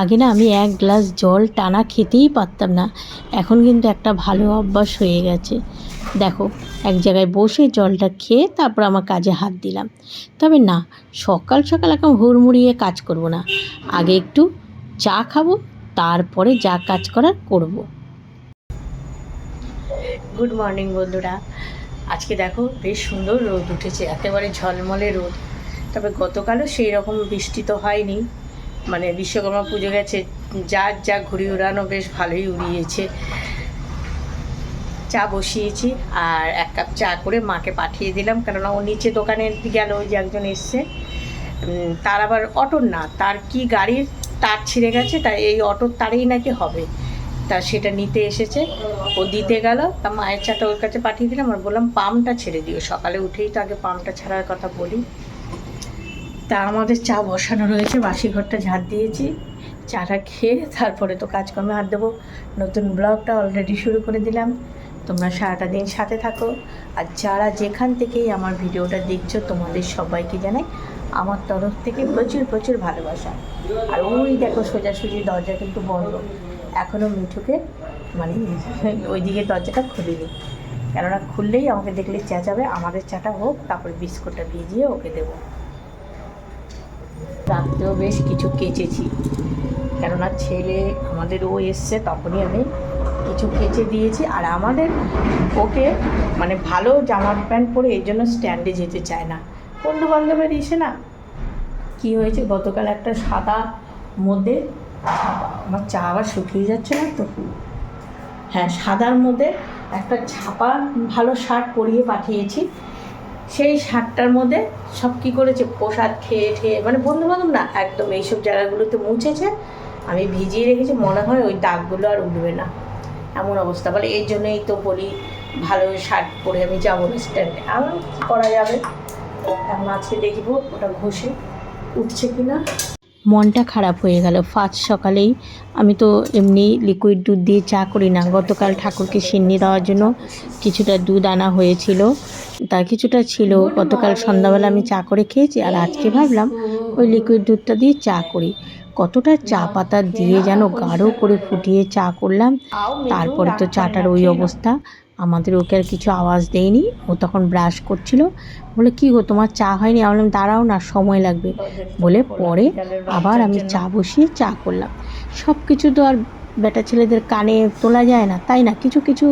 আগে না আমি এক গ্লাস জল টানা খেতেই পারতাম না। এখন কিন্তু একটা ভালো অভ্যাস হয়ে গেছে। দেখো, এক জায়গায় বসে জলটা খেয়ে তারপর আমার কাজে হাত দিলাম। তবে না, সকাল সকাল এখন হুড়মুড়িয়ে কাজ করব না। আগে একটু চা খাব, তারপরে যা কাজ করার করব। গুড মর্নিং বন্ধুরা। আজকে দেখো বেশ সুন্দর রোদ উঠেছে, একেবারে ঝলমলে রোদ। তবে গতকালও সেই রকম বৃষ্টি তো হয়নি। মানে বিশ্বকর্মা পুজো গেছে, যার যা ঘুড়ি উড়ানো বেশ ভালোই উড়িয়েছে। চা বসিয়েছি আর এক কাপ চা করে মাকে পাঠিয়ে দিলাম, কেননা ও নিচে দোকানে গেল, ওই যে একজন এসছে। তার আবার অটোর না, তার কি গাড়ির তার ছিঁড়ে গেছে তা এই অটোর তারেই নাকি হবে। তা সেটা নিতে এসেছে, ও দিতে গেল, তা মায়ের চাটা ওর কাছে পাঠিয়ে দিলাম আর বললাম পাম্পটা ছেড়ে দিও, সকালে উঠেই তো আগে পাম্পটা ছাড়ার কথা বলি। তা আমাদের চা বসানো রয়েছে, বাসি ঘরটা ঝাড় দিয়েছি। চাটা খেয়ে তারপরে তো কাজকর্মে হাত দেবো। নতুন ব্লগটা অলরেডি শুরু করে দিলাম। তোমরা সারাটা দিন সাথে থাকো। আর যারা যেখান থেকেই আমার ভিডিওটা দেখছ, তোমাদের সবাইকে জানাই আমার তরফ থেকে প্রচুর প্রচুর ভালোবাসা। আর ওই দেখো সোজাসুজি দরজা কিন্তু বন্ধ। এখনও মিঠুকে মানে ওই ওইদিকে দরজাটা খুলিনি। কেননা খুললেই আমাকে দেখলে চেঁচাবে, আমাদের চাটা হোক, তারপরে বিস্কুটটা ভিজিয়ে ওকে দেবো। রাত্রেও বেশ কিছু কেচেছি। কেননা ছেলে আমাদের ও এসছে, তখনই আমি কিছু কেচে দিয়েছি। আর আমাদের ওকে মানে ভালো জামা প্যান্ট পরে এই জন্য স্ট্যান্ডে যেতে চায় না। বন্ধু বান্ধবের এসে না, কি হয়েছে? গতকাল একটা সাদা মধ্যে আমার চা আবার শুকিয়ে যাচ্ছে না তো? হ্যাঁ সাদার মধ্যে একটা ছাপা ভালো শার্ট পরিয়ে পাঠিয়েছি। সেই শার্টটার মধ্যে সব কী করেছে? প্রসাদ খেয়ে ঠেয়ে মানে বন্ধু বান্ধব না, একদম এইসব জায়গাগুলোতে মুছেছে। আমি ভিজিয়ে রেখেছি, মনে হয় ওই দাগগুলো আর উঠবে না। এমন অবস্থা। বলে, এর জন্যই তো বলি, ভালো শার্ট পরে আমি যাব না স্ট্যান্ডে। আমার করা যাবে? আজকে দেখব, ওটা ঘষে উঠছে কি না মনটা খারাপ হয়ে গেল। ফার্স্ট সকালেই আমি তো এমনি লিকুইড দুধ দিয়ে চা করি না। গতকাল ঠাকুরকে সিন্নি দেওয়ার জন্য কিছুটা দুধ আনা হয়েছিল। তা কিছুটা ছিল। গতকাল সন্ধ্যাবেলা আমি চা করে খেয়েছি আর আজকে ভাবলাম ওই লিকুইড দুধটা দিয়ে চা করি। কতটা চা পাতা দিয়ে যেন গাঢ় করে ফুটিয়ে চা করলাম। তারপরে তো চাটার ওই অবস্থা। আমাদের ওকে আর কিছু আওয়াজ দেয়নি। ও তখন ব্রাশ করছিল। বলে, কি গো, তোমার চা হয়নি? আমি বললাম, দাঁড়াও না, সময় লাগবে। বলে, পরে আবার আমি চা বসিয়ে চা করলাম। সব কিছু তো আর বেটা ছেলেদের কানে তোলা যায় না, তাই না? কিছু কিছু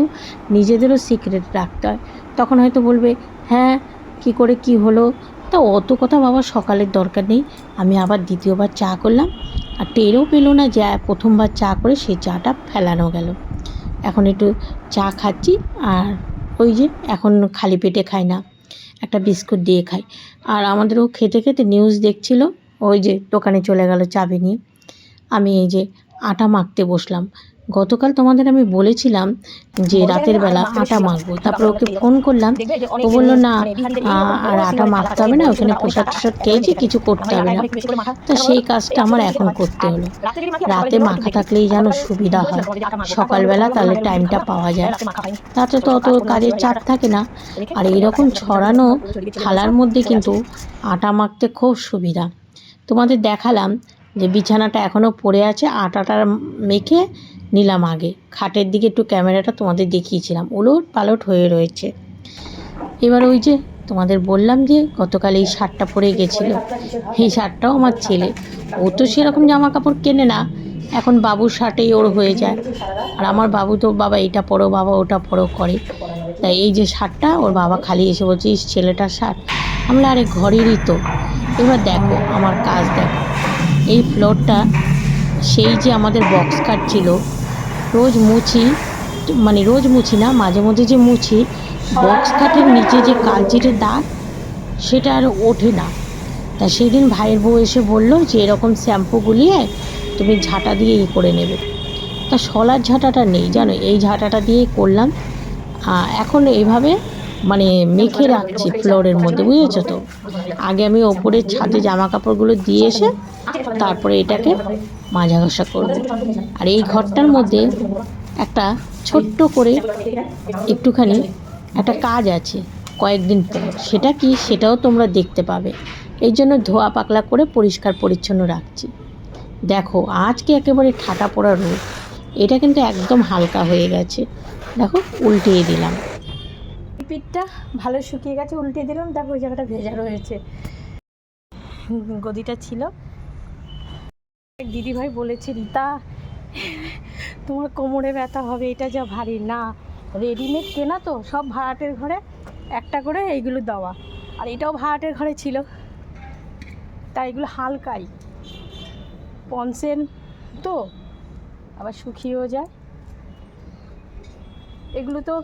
নিজেদেরও সিক্রেট রাখতে হয়। তখন হয়তো বলবে হ্যাঁ কি করে, কি হলো? তা অত কথা বাবা সকালের দরকার নেই। আমি আবার দ্বিতীয়বার চা করলাম। আর টেরও পেল না যে, প্রথমবার চা করে সেই চাটা ফেলানো গেল। এখন একটু চা খাচ্ছি আর ওই যে এখন খালি পেটে খাই না, একটা বিস্কুট দিয়ে খাই। আর আমাদেরও খেতে খেতে নিউজ দেখছিল, ওই যে দোকানে চলে গেল চাবি নিয়ে। আমি এই যে আটা মাখতে বসলাম গতকাল তোমাদের আমি বলেছিলাম যে রাতের বেলা আটা মাখবো। তারপর ওকে ফোন করলাম। ও বলল না আর আটা মাখতে হবে না ওখানে প্রসাদ টসাদ খেয়েছি কিছু করতে হবে না। তা সেই কাজটা আমার এখন করতে হলো। রাতে মাখা থাকলেই যেন সুবিধা হয়। সকালবেলা তাহলে টাইমটা পাওয়া যায়। তাতে তো অত কাজের চাপ থাকে না। আর এইরকম ছড়ানো থালার মধ্যে কিন্তু আটা মাখতে খুব সুবিধা। তোমাদের দেখালাম যে বিছানাটা এখনও পড়ে আছে আটাটা মেখে নিলাম আগে। খাটের দিকে একটু ক্যামেরাটা তোমাদের দেখিয়েছিলাম। উলট পালট হয়ে রয়েছে। এবার ওই যে তোমাদের বললাম যে গতকাল এই শার্টটা পরে গেছিল। এই শার্টটাও আমার ছেলে। ও তো সেরকম জামা কাপড় কেনে না। এখন বাবুর শার্টেই ওর হয়ে যায়। আর আমার বাবু তো বাবা এটা পরো বাবা ওটা পরো করে। তাই এই যে শার্টটা ওর বাবা খালি এসে বলছে "ইস, ছেলেটার শার্ট। আমরা আরে ঘরেরই তো। এবার দেখো আমার কাজ দেখো। এই ফ্লোরটা সেই যে আমাদের বক্স কাট ছিল রোজ মুছি মানে রোজ মুছি না, মাঝে মধ্যে যে মুছি বক্স কাঠের নিচে যে কালচিটের দাগ, সেটা আর ওঠে না। তা সেদিন ভাইয়ের বউ এসে বলল যে, এরকম শ্যাম্পু গুলিয়ে তুমি ঝাঁটা দিয়ে ই করে নেবে। তা শলার ঝাঁটাটা নেই, জানো, এই ঝাঁটাটা দিয়ে করলাম। এখন এইভাবে মানে মেখে রাখছি ফ্লোরের মধ্যে, বুঝেছ তো? আগে আমি ওপরের ছাদে জামা কাপড়গুলো দিয়ে এসে, তারপরে এটাকে মাজা ঘষা করব। আর এই ঘরটার মধ্যে একটা ছোট্ট করে একটুখানি একটা কাজ আছে কয়েকদিন পর। সেটা কি সেটাও তোমরা দেখতে পাবে। এই জন্য ধোয়া পাকলা করে পরিষ্কার পরিচ্ছন্ন রাখছি। দেখো, আজকে একেবারে ঠাটা পড়া রোদ। এটা কিন্তু একদম হালকা হয়ে গেছে। দেখো, উল্টিয়ে দিলাম। পিঠটা ভালো শুকিয়ে গেছে উল্টে দিলাম। দেখো, ওই জায়গাটা ভেজা রয়েছে। গদিটা ছিল। দিদিভাই বলেছে, রীতা, তোমার কোমরে ব্যথা হবে, এটা যা ভারী। না রেডিমেড কেনা তো, সব ভাড়াটের ঘরে একটা করে এইগুলো দেওয়া। আর এটাও ভাড়াটের ঘরে ছিল, তাই এগুলো হালকাই। পনসেন তো, আবার শুকিয়েও যায়। এগুলো তো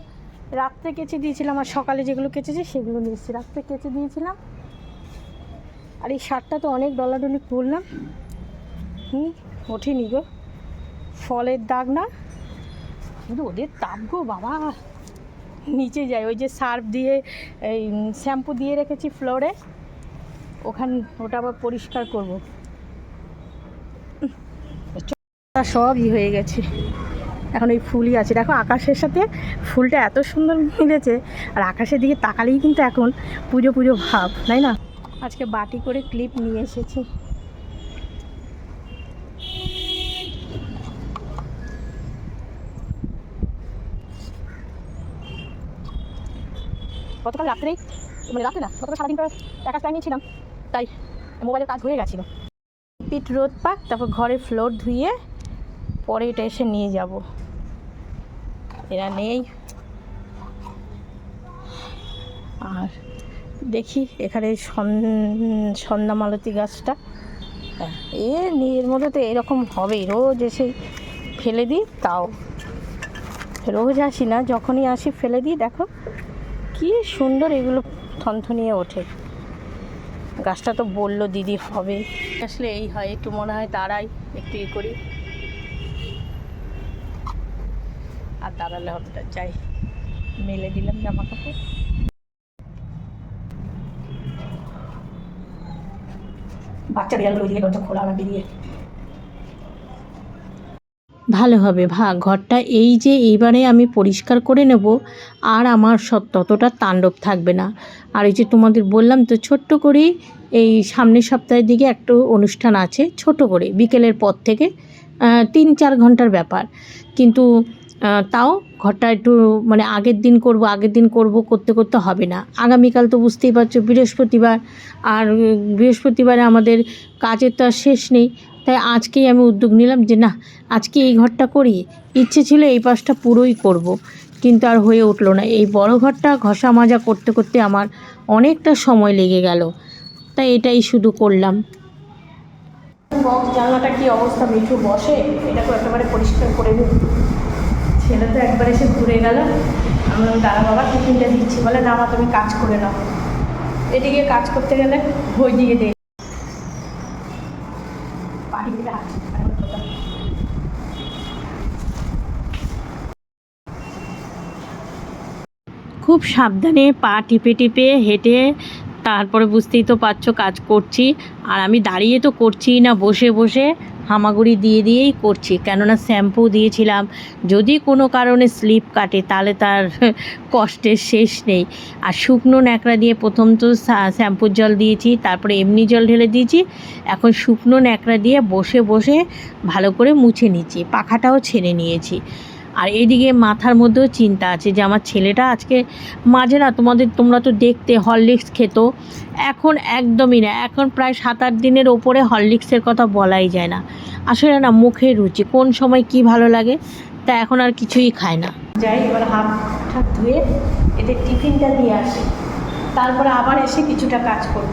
রাত্রে কেচে দিয়েছিলাম, আর সকালে যেগুলো কেচেছি, সেগুলো নিয়েছি। রাত্রে কেচে দিয়েছিলাম? আর এই শার্টটা তো অনেক ডলাডলি করলাম হুম, ওঠেনি গো। ফলের দাগ না? ওদের তাপ গো, বাবা। নিচে যায় ওই যে সার্ফ দিয়ে, এই শ্যাম্পু দিয়ে রেখেছি ফ্লোরে। ওখান, ওটা আবার পরিষ্কার করব। সবই হয়ে গেছে। এখন ওই ফুলই আছে। দেখো আকাশের সাথে ফুলটা এত সুন্দর মিলেছে, আর আকাশের দিকে তাকালেই কিন্তু এখন পুজো পুজো ভাব, তাই না? আজকে বাটি করে ক্লিপ নিয়ে এসেছি। গতকাল রাত্রেই মানে রাতে না গতকাল সারাদিন পর একা টাইম নিয়েছিলাম তাই মোবাইলের কাজ হয়ে গেছিল। পিঠ রোদ পাক তারপর ঘরের ফ্লোর ধুয়ে পরে এটা এসে নিয়ে যাব। এরা নেই। আর দেখি এখানে সন- সন্ধ্যা মালতী গাছটা। হ্যাঁ, এ এর মধ্যে তো এরকম হবেই রোজ এসে ফেলে দিই তাও। রোজ আসি না যখনই আসি ফেলে দিই দেখো। কি সুন্দর এগুলো থনথনিয়ে ওঠে। গাছটা তো বলল দিদি হবে। আসলে এই হয়, একটু মনে হয় দাঁড়াই একটু ই করি। আর দাঁড়ালে হবে না, যাই। মেলে দিলাম জামা কাপড়। বাচ্চা দরজা খোলা, আমার বেরিয়ে। ভালো হবে। ভা, ঘরটা এই যে এইবারে আমি পরিষ্কার করে নেব, আর আমার সব ততটা তাণ্ডব থাকবে না। আর এই যে তোমাদের বললাম তো, ছোট্ট করে এই সামনের সপ্তাহের দিকে একটু অনুষ্ঠান আছে, ছোট করে, বিকেলের পর থেকে তিন চার ঘণ্টার ব্যাপার। কিন্তু তাও ঘরটা একটু মানে আগের দিন করব, আগের দিন করব করতে করতে হবে না। আগামীকাল তো বুঝতেই পারছ, বৃহস্পতিবার, আর বৃহস্পতিবারে আমাদের কাজের তো আর শেষ নেই। তাই আজকেই আমি উদ্যোগ নিলাম যে না আজকে এই ঘরটা করি। ইচ্ছে ছিল এই পাশটা পুরোই করব। কিন্তু আর হয়ে উঠল না। এই বড় ঘরটা ঘষা মাজা করতে করতে আমার অনেকটা সময় লেগে গেল তাই এটাই শুধু করলাম। জানলাটা কি অবস্থা? মিঠু বসে? এটাকে একেবারে পরিষ্কার করে দিই ছেলে তো একবার এসে ঘুরে গেল। আমি বললাম, দাঁড়া বাবা টিফিনটা দিচ্ছি। বলে না মা তুমি কাজ করে নাও। এদিকে কাজ করতে গেলে ওই দিয়ে দে পাটি দিলে হাত এখন কোথায়? খুব সাবধানে পা টিপে টিপে হেঁটে তারপরে বুঝতেই তো পারছ কাজ করছি। আর আমি দাঁড়িয়ে তো করছি না, বসে বসে হামাগুড়ি দিয়ে দিয়েই করছি। কেননা শ্যাম্পু দিয়েছিলাম, যদি কোনো কারণে স্লিপ কাটে তাহলে তার কষ্টের শেষ নেই। আর শুকনো ন্যাকড়া দিয়ে প্রথম তো শ্যাম্পুর জল দিয়েছি, তারপরে এমনি জল ঢেলে দিয়েছি, এখন শুকনো ন্যাকড়া দিয়ে বসে বসে ভালো করে মুছে নিচ্ছি, পাখাটাও ছেড়ে নিয়েছি। আর এইদিকে মাথার মধ্যেও চিন্তা আছে যে আমার ছেলেটা আজকে মাঝে না তোমাদের, তোমরা তো দেখতে হরলিক্স খেত। এখন একদমই না, এখন প্রায় সাত আট দিনের ওপরে হরলিক্সের কথা বলাই যায় না। আসলে না, মুখের রুচি, কোন সময় কি ভালো লাগে তা এখন আর কিছুই খায় না। যাই, এবার হাত ঠাক ধুয়ে এদের টিফিনটা দিয়ে আসি। তারপরে আবার এসে কিছুটা কাজ করব।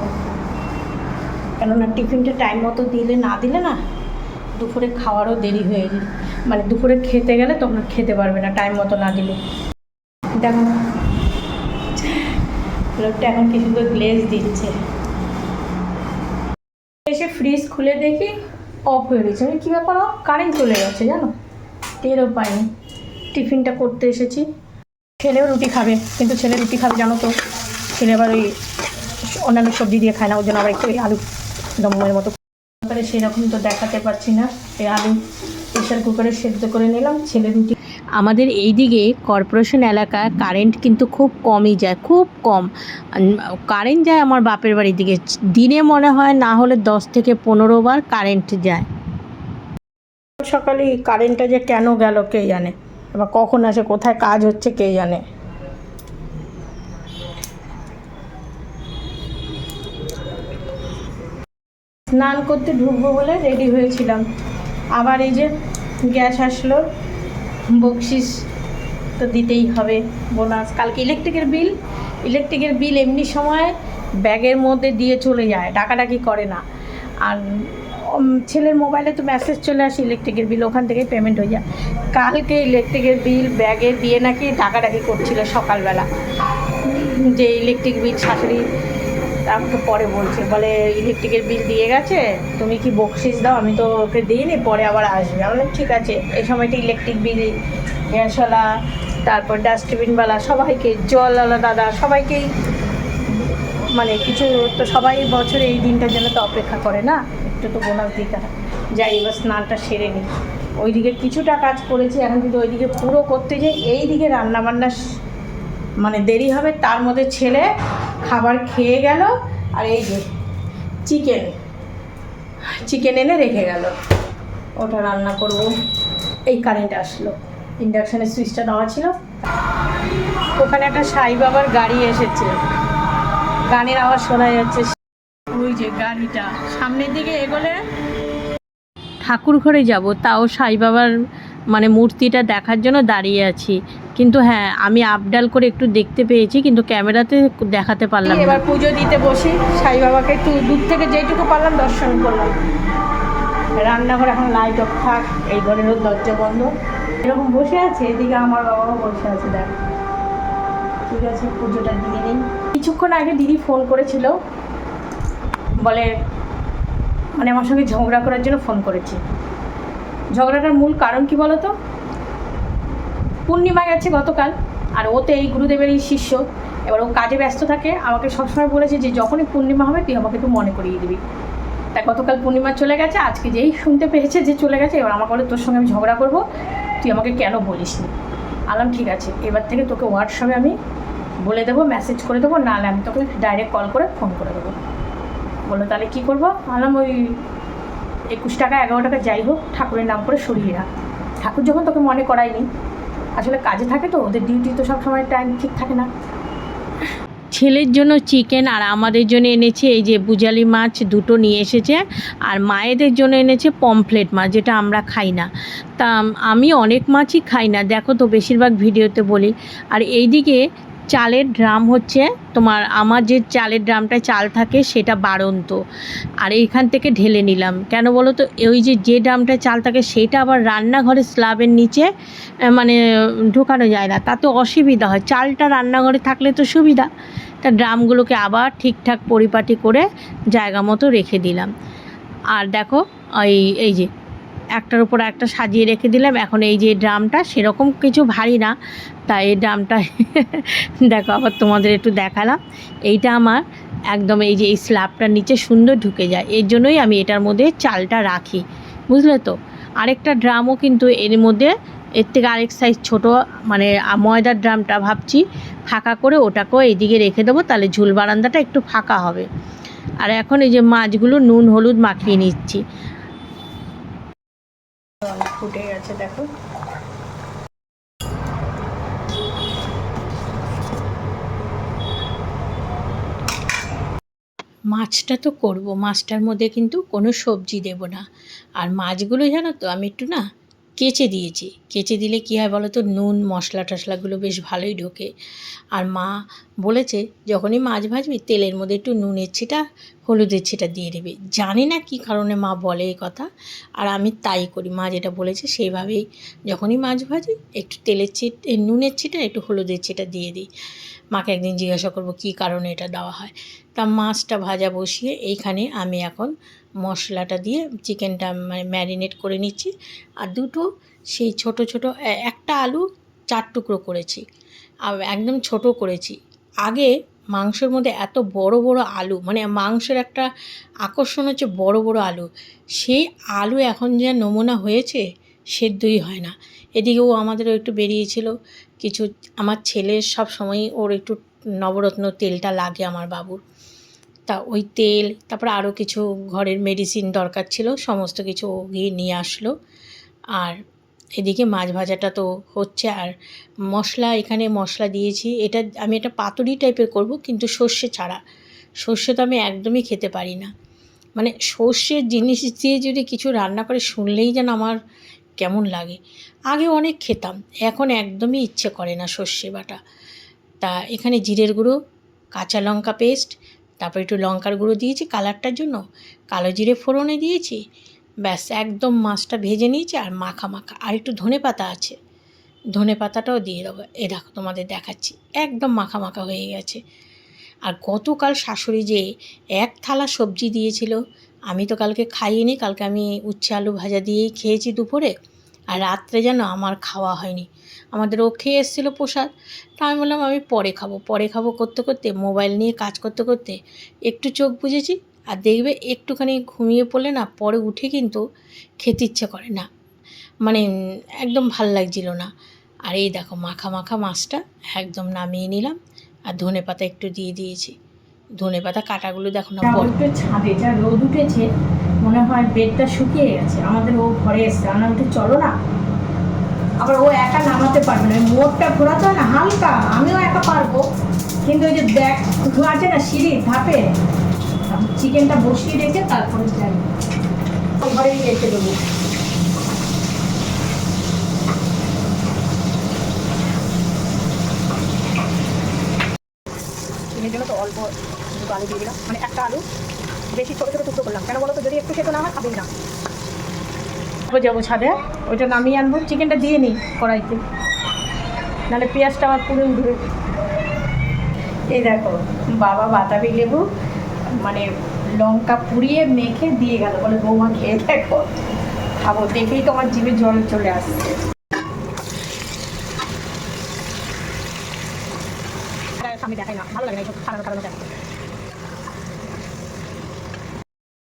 কেননা টিফিনটা টাইম মতো দিলে না দিলে না দুপুরে খাওয়ারও দেরি হয়ে যায়। মানে দুপুরে খেতে গেলে তখন খেতে পারবে না টাইম মতো না দিলে। দেখো, লোকটা এখন কি সুন্দর গ্লেজ দিচ্ছে। এসে ফ্রিজ খুলে দেখি অফ হয়ে গেছে। আমি কী ব্যাপার অফ কারেন্ট চলে গেছে জানো? টেরও পাইনি। টিফিনটা করতে এসেছি। ছেলেও রুটি খাবে, কিন্তু ছেলে রুটি খাবে, জানো তো? ছেলে আবার ওই অন্যান্য সবজি দিয়ে খায় না ওই জন্য আবার একটু ওই আলু দমের মতো তারপরে সেরকম তো দেখাতে পারছি না। আলু প্রেশার কুকারে সেদ্ধ করে নিলাম ছেলে রুটি আমাদের এই দিকে কর্পোরেশন এলাকা কারেন্ট কিন্তু খুব কমই যায় খুব কম। কারেন্ট যায় আমার বাপের বাড়ির দিকে। দিনে মনে হয় না হলে দশ থেকে পনেরো বার কারেন্ট যায়। সকালে কারেন্টটা যে কেন গেল কে জানে? এবার কখন আসে কোথায় কাজ হচ্ছে কে জানে? স্নান করতে ঢুকবো বলে রেডি হয়েছিলাম। আবার এই যে গ্যাস আসলো, বকশিস তো দিতেই হবে বোনাস। কালকে ইলেকট্রিকের বিল ইলেকট্রিকের বিল এমনি সময় ব্যাগের মধ্যে দিয়ে চলে যায়, ডাকাডাকি করে না। আর ছেলের মোবাইলে তো মেসেজ চলে আসে ইলেকট্রিকের বিল, ওখান থেকে পেমেন্ট হয়ে যায়। কালকে ইলেকট্রিকের বিল, ব্যাগে দিয়ে নাকি ডাকাডাকি করছিল সকালবেলা। যে ইলেকট্রিক বিল শাশুড়ি আমাকে পরে বলছে। বলে ইলেকট্রিকের বিল দিয়ে গেছে, তুমি কি বকশিস দাও, আমি তো ওকে দিইনি, পরে আবার আসবে। আমি ঠিক আছে। এই সময়টা ইলেকট্রিক বিল গ্যাসওয়ালা তারপর ডাস্টবিনওয়ালা সবাইকে জলওয়ালা দাদা, সবাইকেই মানে কিছু তো সবাই বছরে এই দিনটার জন্য তো অপেক্ষা করে না, একটু তো বোনাস দিতে হয়। যাই, এবার স্নানটা সেরে নিই ওইদিকে কিছুটা কাজ করেছি, এখন কিন্তু ওইদিকে পুরো করতে যে এই দিকে রান্নাবান্না মানে দেরি হবে, তার মধ্যে ছেলে খাবার খেয়ে গেল, আর এই যে চিকেন চিকেন এনে রেখে গেল। ওটা রান্না করব। এই কারেন্ট আসলো। ইন্ডাকশানের সুইচটা দেওয়া ছিল। ওখানে একটা সাই বাবার গাড়ি এসেছে। গানের আওয়াজ শোনা যাচ্ছে। ওই যে গাড়িটা। সামনের দিকে এগোলে ঠাকুর ঘরে যাব, তাও সাই বাবার মানে মূর্তিটা দেখার জন্য দাঁড়িয়ে আছি। কিন্তু হ্যাঁ আমি আপডাল করে একটু দেখতে পেয়েছি, কিন্তু ক্যামেরাতে দেখাতে পারলাম এবার পুজো দিতে বসি, সাই বাবাকে একটু দূর থেকে যেইটুকু পারলাম দর্শন করলাম। রান্নাঘর এখন লাইট অফ থাক, এই ঘরেরও দরজা বন্ধ। এরকম বসে আছে, এদিকে আমার বাবাও বসে আছে, দেখ। ঠিক আছে, পুজোটা দিয়ে নিই কিছুক্ষণ আগে দিদি ফোন করেছিল, বলে মানে আমার সঙ্গে ঝগড়া করার জন্য ফোন করেছে। ঝগড়াটার মূল কারণ কি বলো তো পূর্ণিমা গেছে গতকাল, আর ও তো এই গুরুদেবের এই শিষ্য। এবার ও কাজে ব্যস্ত থাকে, আমাকে সবসময় বলেছে যে যখনই পূর্ণিমা হবে, তুই আমাকে একটু মনে করিয়ে দিবি। তা গতকাল পূর্ণিমা চলে গেছে, আজকে যেই শুনতে পেয়েছে যে চলে গেছে, এবার আমাকে বলে, তোর সঙ্গে আমি ঝগড়া করব, তুই আমাকে কেন বলিস নি আলাম, ঠিক আছে, এবার থেকে তোকে হোয়াটসঅ্যাপে আমি বলে দেবো মেসেজ করে দেবো নাহলে আমি তোকে ডাইরেক্ট কল করে ফোন করে দেবো। বলল, তাহলে কী করব? আলাম, ওই একুশ টাকা, এগারো টাকা যাই হোক, ঠাকুরের নাম করে সরিয়ে রাখ। ঠাকুর যখন তোকে মনে করায়নি আসলে কাজে থাকে তো, ওদের ডিউটি তো সবসময় টাইম ঠিক থাকে না। ছেলের জন্য চিকেন আর আমাদের জন্য এনেছে এই যে বুজালি মাছ দুটো নিয়ে এসেছে, আর মায়েদের জন্য এনেছে পমফ্লেট মাছ, যেটা আমরা খাই না। তা আমি অনেক মাছই খাই না, দেখো তো বেশিরভাগ ভিডিওতে বলি। আর এইদিকে চালের ড্রাম হচ্ছে তোমার, আমার যে চালের ড্রামটায় চাল থাকে সেটা বাড়ন্ত। আর এইখান থেকে ঢেলে নিলাম। কেন বলো তো ওই যে যে ড্রামটায় চাল থাকে সেটা আবার রান্নাঘরের স্ল্যাবের নিচে মানে ঢোকানো যায় না। তাতে অসুবিধা হয়। চালটা রান্নাঘরে থাকলে তো সুবিধা। তা ড্রামগুলোকে আবার ঠিকঠাক পরিপাটি করে জায়গা মতো রেখে দিলাম। আর দেখো, এই এই যে একটার উপর একটা সাজিয়ে রেখে দিলাম। এখন এই যে ড্রামটা সেরকম কিছু ভারী না। তাই এই ড্রামটা দেখো, আবার তোমাদের একটু দেখালাম। এইটা আমার একদম এই যে এই স্ল্যাবটার নিচে সুন্দর ঢুকে যায়। এর জন্যই আমি এটার মধ্যে চালটা রাখি। বুঝলে তো? আরেকটা ড্রামও কিন্তু এর মধ্যে, এর থেকে আরেক সাইজ ছোটো মানে ময়দার ড্রামটা ভাবছি। ফাঁকা করে ওটাকেও এইদিকে রেখে দেবো, তাহলে ঝুল বারান্দাটা একটু ফাঁকা হবে। আর এখন এই যে মাছগুলো নুন, হলুদ মাখিয়ে নিচ্ছি। ফুটে গেছে দেখো। মাছটা তো করব, মাছটার মধ্যে কিন্তু কোনো সবজি দেব না। আর মাছগুলো জানো তো, আমি একটু না কেচে দিয়েছি। কেচে দিলে কী হয় বলো তো নুন, মশলা টশলাগুলো বেশ ভালোই ঢোকে। আর মা বলেছে, যখনই মাছ ভাজবি, তেলের মধ্যে একটু নুনের ছিটা, হলুদের ছিটা দিয়ে দেবে। জানি না কী কারণে মা বলে এই কথা। আর আমি তাই করি। মা যেটা বলেছে, সেইভাবেই যখনই মাছ ভাজি, একটু তেলের ছিট নুনের ছিটা, একটু হলুদের ছিটা দিয়ে দিই। মাকে একদিন জিজ্ঞাসা করব, কী কারণে এটা দেওয়া হয়? তা মাছটা ভাজা বসিয়ে এইখানে আমি এখন মশলাটা দিয়ে চিকেনটা মানে ম্যারিনেট করে নিচ্ছি। আর দুটো সেই ছোট ছোট একটা আলু চার টুকরো করেছি। আর একদম ছোট করেছি। আগে মাংসের মধ্যে এত বড় বড় আলু মানে মাংসের একটা আকর্ষণ হচ্ছে বড় বড় আলু। সেই আলু এখন যে নমুনা হয়েছে সেদ্ধই হয় না। এদিকেও আমাদেরও একটু বেরিয়েছিল। কিছু, আমার ছেলের সব সময়ই ওর একটু নবরত্ন তেলটা লাগে আমার বাবুর। তা ওই তেল, তারপরে আরও কিছু ঘরের মেডিসিন দরকার ছিল, সমস্ত কিছু গিয়ে নিয়ে আসলো। আর এদিকে মাছ ভাজাটা তো হচ্ছে, আর মশলা, এখানে মশলা দিয়েছি। এটা আমি এটা পাতুরি টাইপের করব, কিন্তু সর্ষে ছাড়া। সর্ষে তো আমি একদমই খেতে পারি না। মানে সর্ষের জিনিস দিয়ে যদি কিছু রান্না করে, শুনলেই যেন আমার কেমন লাগে। আগে অনেক খেতাম, এখন একদমই ইচ্ছে করে না সর্ষে বাটা। তা এখানে জিরের গুঁড়ো, কাঁচা লঙ্কা পেস্ট তারপর একটু লঙ্কার গুঁড়ো দিয়েছি কালারটার জন্য, কালো জিরে ফোড়নে দিয়েছি, ব্যাস একদম মাছটা ভেজে নিয়েছি আর মাখা মাখা। আর একটু ধনে পাতা আছে, ধনে পাতাটাও দিয়ে দেবো। এ দেখো তোমাদের দেখাচ্ছি, একদম মাখা মাখা হয়ে গেছে। আর গতকাল শাশুড়ি যে এক থালা সবজি দিয়েছিল, আমি তো কালকে খাইনি, কালকে আমি উচ্ছে আলু ভাজা দিয়েই খেয়েছি দুপুরে, আর রাত্রে যেন আমার খাওয়া হয়নি। আমাদের ও খেয়ে এসেছিল প্রসাদ। তা আমি বললাম, আমি পরে খাব। পরে খাব করতে করতে, মোবাইল নিয়ে কাজ করতে করতে একটু চোখ বুঝেছি আর দেখবে একটুখানি ঘুমিয়ে পড়লে না, পরে উঠে কিন্তু খেতে ইচ্ছে করে না। মানে একদম ভালো লাগছিল না। আর এই দেখো, মাখা মাখা মাছটা একদম নামিয়ে নিলাম আর ধনে পাতা একটু দিয়ে দিয়েছি। ধনে পাতা কাটাগুলো দেখো না একটু ছাদে যা রোদ উঠেছে, মনে হয় বেডটা শুকিয়ে গেছে। আমাদের ও ঘরে এসছে। আমরা চলো না। আবার ও একা নামাতে পারবে না। মোড়টা ঘোরাতে হয় না, হালকা। আমিও একা পারব। কিন্তু ওই যে ব্যাগ আছে না সিঁড়ি ধাপে। চিকেনটা বসিয়ে রেখে তারপরে যাই। রেখে দেবো। তো অল্প আলু মানে একটা আলু, বেশি ছোটো ছোটো টুকরো করলাম। কেন বলো তো যদি একটু সেতো না হয় খাবেই না। যাব ছাদে। ওইটা নামিয়ে আনব। চিকেনটা দিয়ে নিই কড়াইতে। নাহলে পেঁয়াজটা আমার পুরো উঠবে। এই দেখো বাবা বাতাবি লেবু মানে লঙ্কা পুড়িয়ে মেখে দিয়ে গেল। বলে বৌমা খেয়ে দেখো। খাব। দেখেই তো আমার জিভে জল চলে আসছে। আমি দেখাই না। ভালো লাগে না এইসব খারাপ খারাপ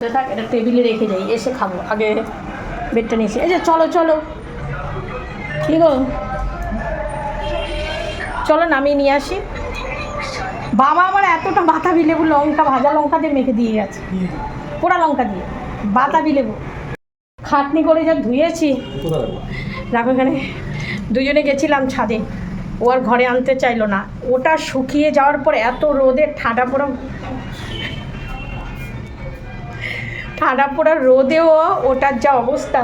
থাক এটা টেবিলে রেখে যাই এসে খাব। আগে বেডটা নিয়েছি এই যে চলো চলো। কি গো? চলো নামিয়ে নিয়ে আসি। বাবা আমার এতটা বাতাবি লেবু লঙ্কা ভাজা লঙ্কা দিয়ে মেখে দিয়ে গেছে। পোড়া লঙ্কা দিয়ে। বাতাবি লেবু। খাটনি করে যা ধুয়েছি। দেখো এখানে। দুজনে গেছিলাম ছাদে। ও আর ঘরে আনতে চাইলো না। ওটা শুকিয়ে যাওয়ার পর এত রোদে ঠাডা পোড়া ঠাডা পোড়া রোদেও ওটার যা অবস্থা।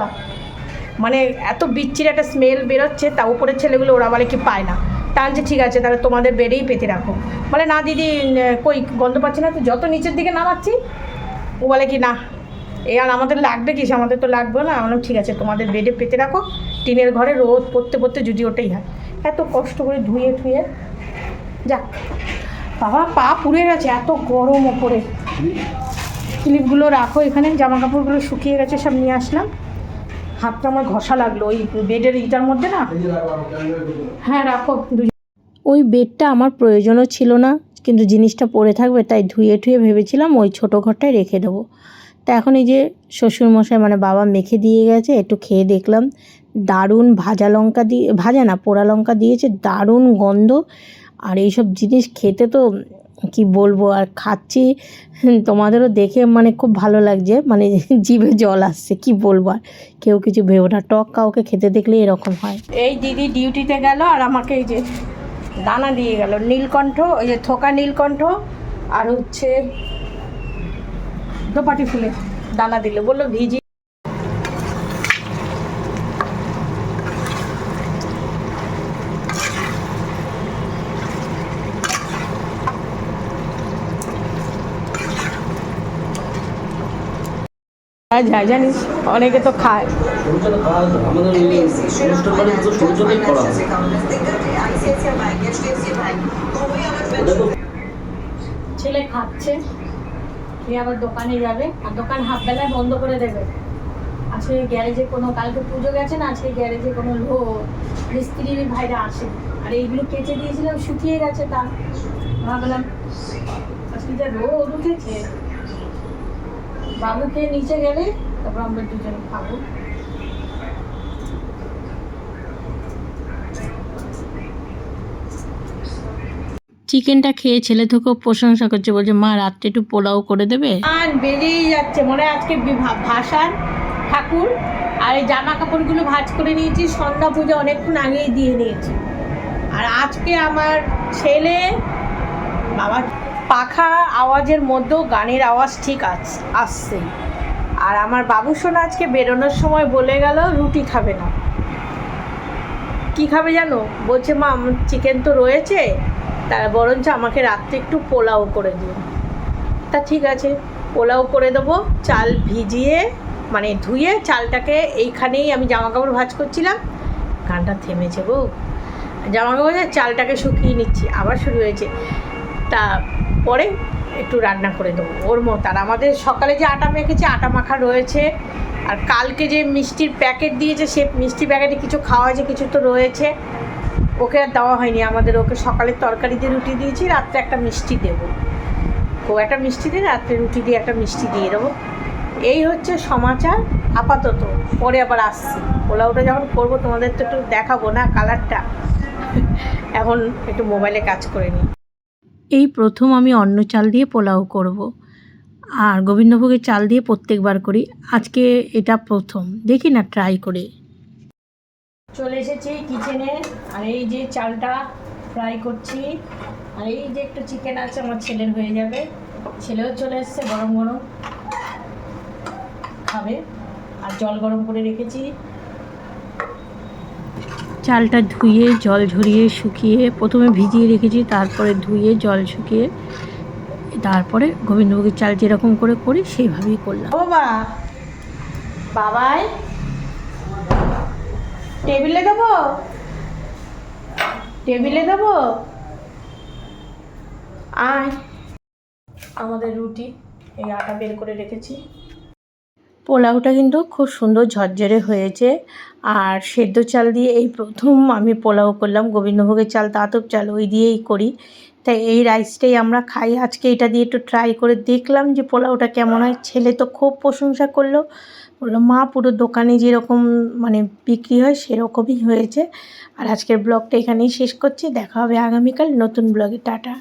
মানে এত বিচ্ছির একটা স্মেল বেরোচ্ছে তা উপরের ছেলেগুলো ওরা বলে কি পায় না। টানছে ঠিক আছে তাহলে তোমাদের বেডেই পেতে রাখো। বলে না দিদি কই গন্ধ পাচ্ছি না তো যত নিচের দিকে নামাচ্ছি ও বলে কি না এ আর আমাদের লাগবে কি আমাদের তো লাগবে না। আমি বললাম, ঠিক আছে তোমাদের বেডে পেতে রাখো। টিনের ঘরে রোদ পড়তে পড়তে যদি ওটাই হয়। এত কষ্ট করে ধুয়ে ধুয়ে যাক। বাবা পা পুড়ে গেছে এত গরম ওপরে। ক্লিপগুলো রাখো এখানে জামা কাপড়গুলো শুকিয়ে গেছে সব নিয়ে আসলাম। হাতটা আমার ঘষা লাগল ওই বেডের ইটার মধ্যে না? হ্যাঁ রাখো ওই বেডটা আমার প্রয়োজনও ছিল না কিন্তু জিনিসটা পড়ে থাকবে তাই ধুয়ে ঠুয়ে ভেবেছিলাম ওই ছোটো ঘরটায় রেখে দেবো। তা এখন এই যে শ্বশুরমশাই মানে বাবা মেখে দিয়ে গেছে একটু খেয়ে দেখলাম দারুণ ভাজা লঙ্কা দিয়ে ভাজা না পোড়া লঙ্কা দিয়েছে দারুণ গন্ধ। আর এইসব জিনিস খেতে তো কি বলব, আর খাচ্ছি তোমাদেরও দেখে মানে খুব ভালো লাগছে মানে জিভে জল আসছে, কি বলব, আর কেউ কিছু ভেবো না, টক কাউকে খেতে দেখলে এরকম হয়। এই দিদি ডিউটিতে গেল, আর আমাকে এই যে দানা দিয়ে গেল, নীলকণ্ঠ, ওই যে থোকা নীলকণ্ঠ, আর হচ্ছে দোপাটি ফুলের দানা দিল, বলল ভিজি। যায়, জানিস? অনেকে তো খায়। ছেলে খাচ্ছে, সে আবার দোকানে যাবে, আর দোকান হাফ বেলায় বন্ধ করে দেবে। আজকে গ্যারেজে কোনো, কালকে পুজো গেছে না আজকে গ্যারেজে কোনো লো মিস্ত্রি ভাইরা আসে। আর এইগুলো কেচে দিয়েছিলাম, শুকিয়ে গেছে তা ভাবলাম আজকে রোদ উঠেছে। নিচে গেলে তারপর আমরা দুজন খাব। চিকেনটা খেয়ে ছেলে থেকেও প্রশংসা করছে বলছে মা রাত্রে একটু পোলাও করে দেবে? আর বেরিয়েই যাচ্ছে। মনে হয় আজকে ভাষার ঠাকুর আর এই জামা কাপড়গুলো ভাজ করে নিয়েছি। সন্ধ্যা পুজো অনেকক্ষণ আগেই দিয়ে নিয়েছি। আর আজকে আমার ছেলে বাবা পাখা আওয়াজের মধ্যেও গানের আওয়াজ ঠিক আস আসছে। আর আমার বাবু সোনা আজকে বেরোনোর সময় বলে গেল, রুটি খাবে না। কি খাবে জানো? বলছে, মা চিকেন তো রয়েছে তার বরঞ্চ আমাকে রাত্রে একটু পোলাও করে দিও। তা ঠিক আছে, পোলাও করে দেবো, চাল ভিজিয়ে মানে ধুয়ে চালটাকে এইখানেই আমি জামা কাপড় ভাঁজ করছিলাম। গানটা থেমেছে গো। জামা কাপড় চালটাকে শুকিয়ে নিচ্ছি, আবার শুরু হয়েছে। তা পরে একটু রান্না করে দেবো। ওর মতো। আর আমাদের সকালে যে আটা মেখেছে, আটা মাখা রয়েছে। আর কালকে যে মিষ্টির প্যাকেট দিয়েছে, সে মিষ্টি প্যাকেটে কিছু খাওয়া হয়েছে, কিছু তো রয়েছে। ওকে আর দেওয়া হয়নি। আমাদের ওকে সকালে তরকারি দিয়ে রুটি দিয়েছি, রাত্রে একটা মিষ্টি দেবো। ও একটা মিষ্টি দিয়ে, রাত্রে রুটি দিয়ে একটা মিষ্টি দিয়ে দেবো। এই হচ্ছে সমাচার। আপাতত। পরে আবার আসছি। পোলাওটা যখন করব, তোমাদের তো একটু দেখাবো না কালারটা এখন একটু মোবাইলে কাজ করে নিই। এই প্রথম আমি অন্য চাল দিয়ে পোলাও করব। আর গোবিন্দভোগের চাল দিয়ে প্রত্যেকবার করি। আজকে এটা প্রথম। দেখি না ট্রাই করে। চলে এসেছি কিচেনে আর এই যে চালটা ফ্রাই করছি। আর এই যে একটু চিকেন আছে, আমার ছেলের হয়ে যাবে। ছেলেও চলে এসছে গরম গরম খাবে। আর জল গরম করে রেখেছি। চালটা ধুয়ে, জল ঝরিয়ে, শুকিয়ে প্রথমে ভিজিয়ে রেখেছি, তারপরে ধুয়ে, জল শুকিয়ে, তারপরে গোবিন্দভোগের চাল যেরকম করে করি, সেইভাবেই করলাম। বাবা, বাবাই, টেবিলে দেবো? টেবিলে দেবো? আয়। আমাদের রুটি, এই আটা বের করে রেখেছি। পোলাওটা কিন্তু খুব সুন্দর ঝরঝরে হয়েছে। আর সেদ্ধ চাল দিয়ে এই প্রথম আমি পোলাও করলাম, গোবিন্দভোগের চাল তাঁতব চাল, ওই দিয়েই করি। তাই এই রাইসটাই আমরা খাই। আজকে এটা দিয়ে একটু ট্রাই করে দেখলাম যে পোলাওটা কেমন হয়। ছেলে তো খুব প্রশংসা করল। বলল, মা, পুরো দোকানে যেরকম মানে বিক্রি হয়, সেরকমই হয়েছে। আর আজকের ব্লগটা এখানেই শেষ করছি। দেখা হবে আগামীকাল নতুন ব্লগে। টাটা।